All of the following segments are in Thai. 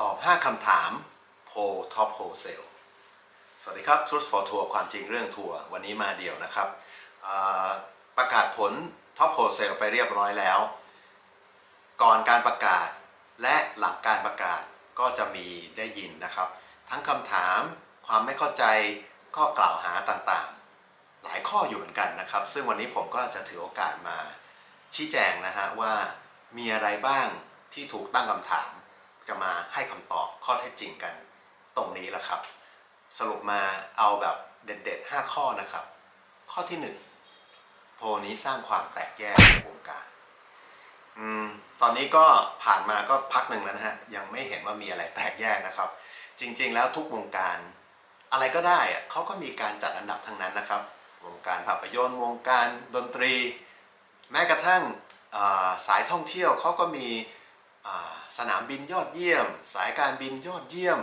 ตอบ 5คำถามโพท็อปโฮเซลสวัสดีครับ Truth for Tour ความจริงเรื่องทัวร์วันนี้มาเดี่ยวนะครับ ประกาศผลท็อปโฮเซลไปเรียบร้อยแล้ว ก่อนการประกาศและหลังการประกาศก็จะมีได้ยินนะครับ ทั้งคำถามความไม่เข้าใจข้อกล่าวหาต่างๆ หลายข้ออยู่เหมือนกันนะครับ ซึ่งวันนี้ผมก็จะถือโอกาสมาชี้แจงนะฮะว่ามีอะไรบ้างที่ถูกตั้งคำถาม จะมาให้คำตอบข้อเท็จจริงกันตรงนี้แหละครับ สรุปมาเอาแบบเด็ดๆ 5 ข้อนะครับ ข้อที่ 1 โพนี้สร้างความแตกแยกในวงการอืมตอนนี้ก็ผ่านมาก็พักหนึ่งแล้วนะฮะยังไม่เห็นว่ามีอะไรแตกแยกนะครับ จริงๆแล้วทุกวงการอะไรก็ได้อะเขาก็มีการจัดอันดับทั้งนั้นนะครับ วงการภาพยนตร์วงการดนตรี แม้กระทั่งสายท่องเที่ยวเขาก็มี สนามบินยอดเยี่ยม สายการบินยอดเยี่ยม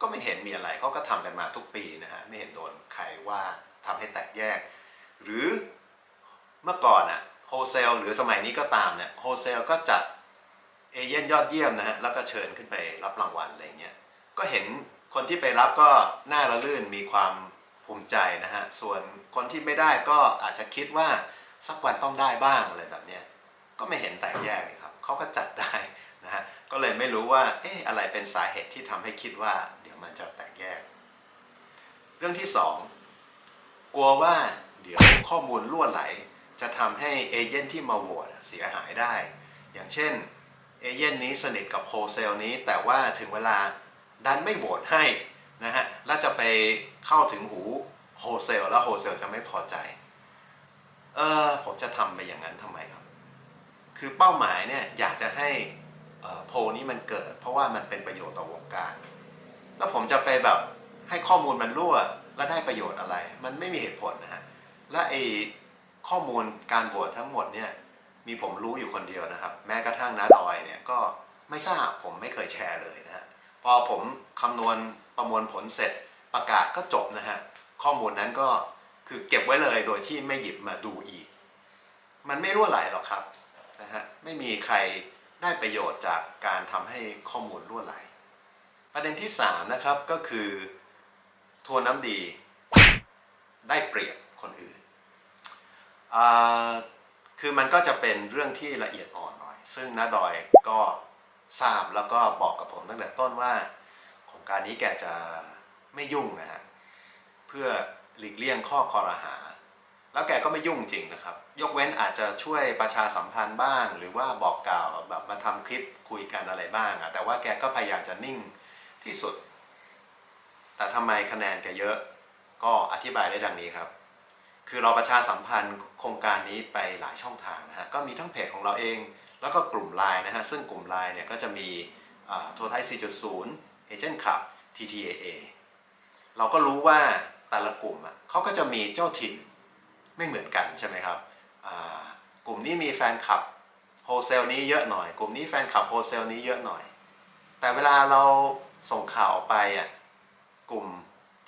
ก็ไม่เห็นมีอะไรเขาก็ทำกันมาทุกปีนะฮะไม่เห็นโดนใครว่าทำให้แตกแยก หรือเมื่อก่อนอะโฮเซลหรือสมัยนี้ก็ตามเนี่ยโฮเซลก็จัดเอเย่นยอดเยี่ยมนะฮะแล้วก็เชิญขึ้นไปรับรางวัลอะไรเงี้ยก็เห็นคนที่ไปรับก็หน้าระลื่นมีความภูมิใจนะฮะส่วนคนที่ไม่ได้ก็อาจจะคิดว่าสักวันต้องได้บ้างอะไรแบบเนี้ยก็ไม่เห็นแตกแยก เขาก็จัดได้นะฮะก็เลยไม่รู้ว่าเอ๊ะอะไรเป็นสาเหตุที่ทำให้คิดว่า เดี๋ยวมันจะแตกแยก เรื่องที่สองกลัวว่าเดี๋ยวข้อมูลล่วไหล จะทำให้เอเย่นที่มาโหวตเสียหายได้ อย่างเช่นเอเย่นนี้สนิทกับโฮเซลนี้ แต่ว่าถึงเวลาดันไม่โหวตให้นะฮะแล้วจะไปเข้าถึงหูโฮเซลแล้วโฮเซลจะไม่พอใจ เออผมจะทำไปอย่างนั้นทำไมครับ คือเป้าหมายเนี่ยอยากจะให้โพนี้มันเกิด เพราะว่ามันเป็นประโยชน์ต่อวงการ แล้วผมจะไปแบบให้ข้อมูลมันรั่วแล้วได้ประโยชน์อะไร มันไม่มีเหตุผลนะฮะและไอ้ข้อมูลการโหวตทั้งหมดเนี่ยมีผมรู้อยู่คนเดียวนะครับ แม้กระทั่งน้าดอยเนี่ยก็ไม่ทราบผมไม่เคยแชร์เลยนะฮะพอผมคำนวณประมวลผลเสร็จประกาศก็จบนะฮะข้อมูลนั้นก็คือเก็บไว้เลยโดยที่ไม่หยิบมาดูอีก มันไม่รั่วไหลหรอกครับ นะฮะไม่มีใครได้ประโยชน์จากการทำให้ข้อมูลรั่วไหล ประเด็นที่ 3 นะครับก็คือทัวร์น้ำดีได้เปรียบคนอื่น คือมันก็จะเป็นเรื่องที่ละเอียดอ่อนหน่อย ซึ่งน้าดอยก็ทราบแล้วก็บอกกับผมตั้งแต่ต้นว่าโครงการนี้แกจะไม่ยุ่งนะฮะ เพื่อหลีกเลี่ยงข้อคอรหา แล้วแกก็ไม่ยุ่งจริงนะครับ ยกเว้นอาจจะช่วยประชาสัมพันธ์บ้าง หรือว่าบอกกล่าวแบบมาทำคลิปคุยกันอะไรบ้างอะแต่ว่าแกก็พยายามจะนิ่งที่สุด แต่ทำไมคะแนนแกเยอะ ก็อธิบายได้ดังนี้ครับ คือเราประชาสัมพันธ์โครงการนี้ไปหลายช่องทางนะฮะก็มีทั้งเพจของเราเอง แล้วก็กลุ่มไลน์นะฮะซึ่งกลุ่มไลน์เนี่ยก็จะมีโทรไทย4.0 Agent Club TTAA เราก็รู้ว่าแต่ละกลุ่มอะเขาก็จะมีเจ้าถิ่น ไม่เหมือนกันใช่ไหมครับกลุ่มนี้มีแฟนคลับโฮเซลนี้เยอะหน่อย กลุ่มนี้แฟนคลับโฮเซลนี้เยอะหน่อย แต่เวลาเราส่งข่าวออกไปอะกลุ่ม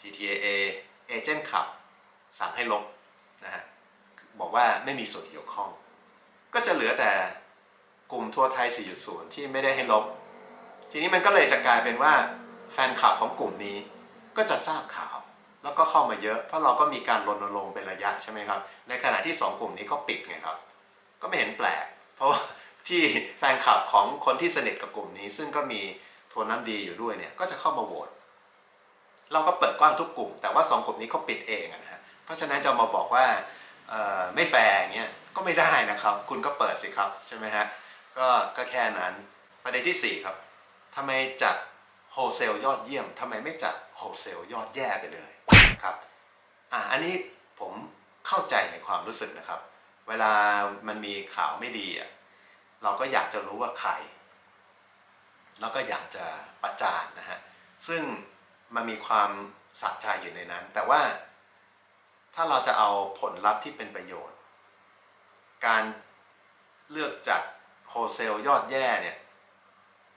TTAA Agent Club สั่งให้ลบนะฮะบอกว่าไม่มีส่วนเกี่ยวข้อง ก็จะเหลือแต่กลุ่มทั่วไทย 4.0 ที่ไม่ได้ให้ลบ ทีนี้มันก็เลยจะกลายเป็นว่าแฟนคลับของกลุ่มนี้ก็จะทราบข่าว แล้วก็เข้ามาเยอะเพราะเราก็มีการรณรงค์เป็นระยะใช่ไหมครับ ในขณะที่ 2 กลุ่มนี้ก็ปิดไงครับ ก็ไม่เห็นแปลก เพราะที่แฟนคลับของคนที่สนิทกับกลุ่มนี้ ซึ่งก็มีโทนน้ำดีอยู่ด้วยเนี่ยก็จะเข้ามาโหวตเราก็เปิดกว้างทุกกลุ่ม แต่ว่าสองกลุ่มนี้เขาปิดเองนะฮะเพราะฉะนั้นจะมาบอกว่าไม่แฟร์อย่างเงี้ยก็ไม่ได้นะครับ คุณก็เปิดสิครับใช่ไหมฮะก็ก็แค่นั้นประเด็นที่สี่ครับทำไมจัดโฮเซลยอดเยี่ยมทำไมไม่จัดโฮเซลยอดแย่ไปเลย ครับอะอันนี้ผมเข้าใจในความรู้สึกนะครับ เวลามันมีข่าวไม่ดีอะเราก็อยากจะรู้ว่าใคร แล้วก็อยากจะประจานนะฮะซึ่งมันมีความสะใจอยู่ในนั้น แต่ว่าถ้าเราจะเอาผลลัพธ์ที่เป็นประโยชน์ การเลือกจัดโฮเซลยอดแย่เนี่ย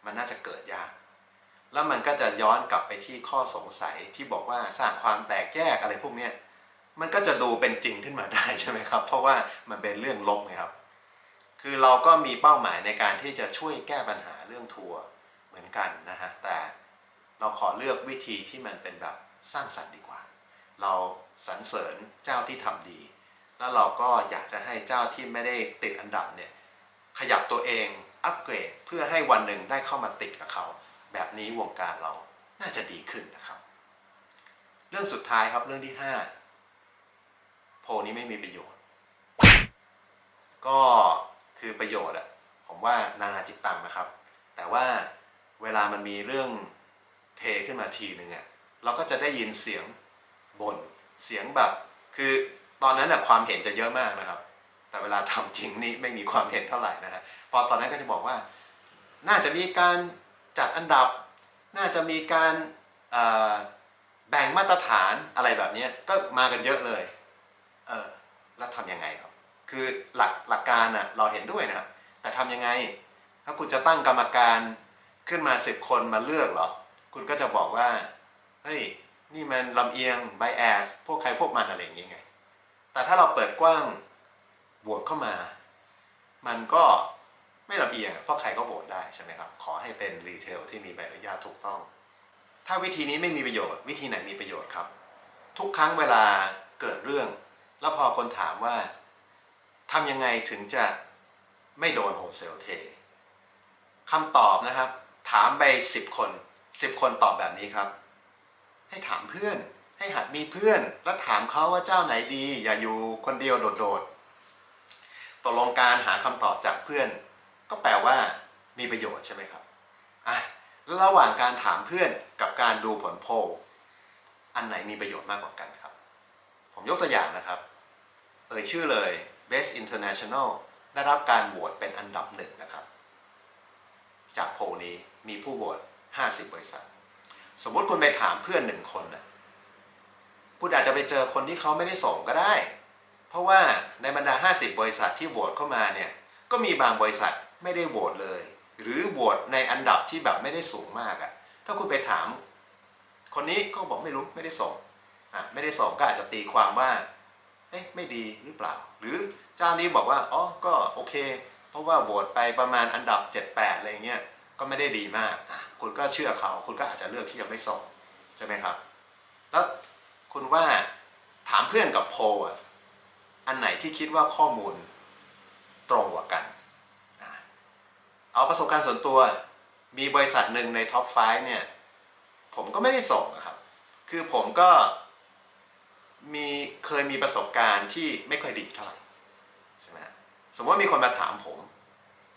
มันน่าจะเกิดยาก แล้วมันก็จะย้อนกลับไปที่ข้อสงสัยที่บอกว่าสร้างความแตกแยกอะไรพวกเนี้ยมันก็จะดูเป็นจริงขึ้นมาได้ใช่ไหมครับ เพราะว่ามันเป็นเรื่องลบไงครับ คือเราก็มีเป้าหมายในการที่จะช่วยแก้ปัญหาเรื่องทัวร์เหมือนกันนะฮะแต่เราขอเลือกวิธีที่มันเป็นแบบสร้างสรรค์ดีกว่า เราสรรเสริญเจ้าที่ทำดี แล้วเราก็อยากจะให้เจ้าที่ไม่ได้ติดอันดับเนี่ยขยับตัวเองอัปเกรดเพื่อให้วันหนึ่งได้เข้ามาติดกับเขา แบบนี้วงการเราน่าจะดีขึ้นนะครับ เรื่องสุดท้ายครับเรื่องที่ 5 โพนี้ไม่มีประโยชน์ ก็คือประโยชน์อะผมว่านานาจิตตังนะครับ แต่ว่าเวลามันมีเรื่องเทขึ้นมาทีหนึ่งอะเราก็จะได้ยินเสียงบ่นเสียงแบบ คือตอนนั้นอะความเห็นจะเยอะมากนะครับ แต่เวลาทำจริงนี่ไม่มีความเห็นเท่าไหร่นะฮะพอตอนนั้นก็จะบอกว่า น่าจะมีการ จัดอันดับ น่าจะมีการแบ่งมาตรฐานอะไรแบบนี้ก็มากันเยอะเลย เออแล้วทำยังไงครับ คือหลักหลักการน่ะเราเห็นด้วยนะครับ แต่ทำยังไง ถ้าคุณจะตั้งกรรมการขึ้นมาสิบคนมาเลือกเหรอ คุณก็จะบอกว่า เฮ้ย นี่มันลำเอียง bias พวกใครพวกมันอะไรอย่างเงี้ยไง แต่ถ้าเราเปิดกว้างโหวตเข้ามา มันก็ ไม่ลำเอียงเพราะใครก็โหวตได้ใช่ไหมครับ ขอให้เป็นรีเทลที่มีใบอนุญาตถูกต้อง ถ้าวิธีนี้ไม่มีประโยชน์วิธีไหนมีประโยชน์ครับ ทุกครั้งเวลาเกิดเรื่อง แล้วพอคนถามว่าทำยังไงถึงจะไม่โดนโฮเซลเทคำตอบนะครับ ถามไปสิบคนสิบคนตอบแบบนี้ครับ ให้ถามเพื่อน ให้หัดมีเพื่อน แล้วถามเขาว่าเจ้าไหนดี อย่าอยู่คนเดียวโดดๆตกลงการหาคำตอบจากเพื่อน ก็แปลว่ามีประโยชน์ใช่ไหมครับอะระหว่างการถามเพื่อนกับการดูผลโพลอันไหนมีประโยชน์มากกว่ากันครับ ผมยกตัวอย่างนะครับ เอ่ยชื่อเลย Best International ได้รับการโหวตเป็นอันดับหนึ่งนะครับ จากโพลนี้มีผู้โหวต50 บริษัท สมมติคุณไปถามเพื่อนหนึ่งคนนะคุณอาจจะไปเจอคนที่เขาไม่ได้ส่งก็ได้ เพราะว่าในบรรดา 50 บริษัทที่โหวตเข้ามาเนี่ย ก็มีบางบริษัท ไม่ได้โหวตเลย หรือโหวตในอันดับที่แบบไม่ได้สูงมากอะ่ะถ้าคุณไปถาม คนนี้ก็บอกไม่รู้ไม่ได้ส่งอะไม่ได้ส่งก็อาจจะตีความว่าเอ๊ะไม่ดีหรือเปล่า หรือเจ้านี้บอกว่าอ๋อก็โอเค เพราะว่าโหวตไปประมาณอันดับ 7-8อะไรเงี้ยก็ไม่ได้ดีมากอะคุณก็เชื่อเขา คุณก็อาจจะเลือกที่จะไม่ส่งใช่ไหมครับ แล้วคุณว่าถามเพื่อนกับโพอะอันไหนที่คิดว่าข้อมูลตรงกว่ากัน เอาประสบการณ์ส่วนตัว มีบริษัทหนึ่งในท็อป5เนี่ย ผมก็ไม่ได้ส่งนะครับ คือผมก็มีเคยมีประสบการณ์ที่ไม่ค่อยดีเท่าไหร่ใช่ไหมสมมติว่ามีคนมาถามผม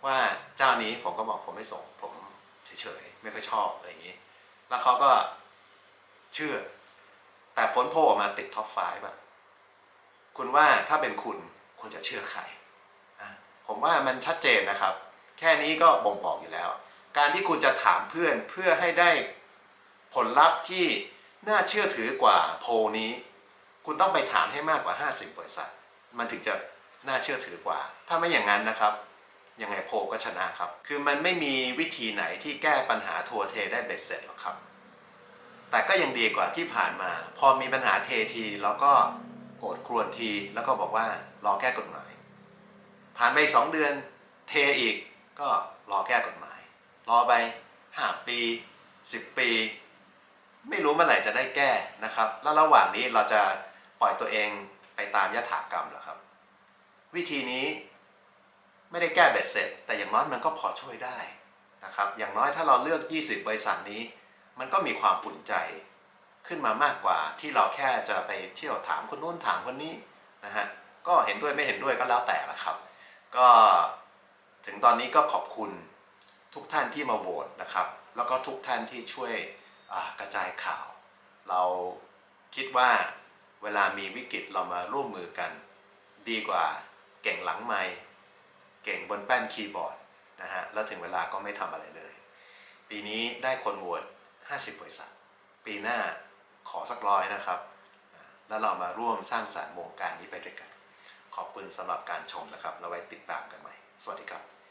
ว่าเจ้านี้ผมก็บอกผมไม่ส่ง ผมเฉยๆไม่ค่อยชอบอะไรอย่างนี้ แล้วเขาก็เชื่อ แต่ผลโพลออกมาติดท็อปไฟแบบคุณว่าถ้าเป็นคุณคุณจะเชื่อใครผมว่ามันชัดเจนนะครับ แค่นี้ก็บ่งบอกอยู่แล้ว การที่คุณจะถามเพื่อนเพื่อให้ได้ผลลัพธ์ที่น่าเชื่อถือกว่าโพนี้ คุณต้องไปถามให้มากกว่า 50บริษัท มันถึงจะน่าเชื่อถือกว่า ถ้าไม่อย่างนั้นนะครับยังไงโพก็ชนะครับ คือมันไม่มีวิธีไหนที่แก้ปัญหาทัวเทได้เบ็ดเสร็จหรอกครับ แต่ก็ยังดีกว่าที่ผ่านมา พอมีปัญหาเททีแล้วก็โอดครวญทีแล้วก็บอกว่ารอแก้กฎหมาย ผ่านไปสองเดือนเทอีก ก็รอแก้กฎหมาย รอไปห้าปีสิบปี ไม่รู้เมื่อไหร่จะได้แก้นะครับ แล้วระหว่างนี้เราจะปล่อยตัวเองไปตามยถากรรมหรอครับ วิธีนี้ไม่ได้แก้เบ็ดเสร็จ แต่อย่างน้อยมันก็พอช่วยได้นะครับ อย่างน้อยถ้าเราเลือก 20 บริษัทนี้ มันก็มีความอุ่นใจขึ้นมามากกว่าที่เราแค่จะไปเที่ยวถามคนนู้นถามคนนี้นะฮะก็เห็นด้วยไม่เห็นด้วยก็แล้วแต่ละครับ ก็ ถึงตอนนี้ก็ขอบคุณทุกท่านที่มาโหวตนะครับ แล้วก็ทุกท่านที่ช่วยกระจายข่าว เราคิดว่าเวลามีวิกฤตเรามาร่วมมือกัน ดีกว่าเก่งหลังไมค์เก่งบนแป้นคีย์บอร์ดนะฮะแล้วถึงเวลาก็ไม่ทำอะไรเลย ปีนี้ได้คนโหวต50 บริษัท ปีหน้าขอสักร้อยนะครับ แล้วเรามาร่วมสร้างสรรค์วงการนี้ไปด้วยกัน ขอบคุณสำหรับการชมนะครับแล้วไว้ติดตามกันใหม่ สวัสดีครับ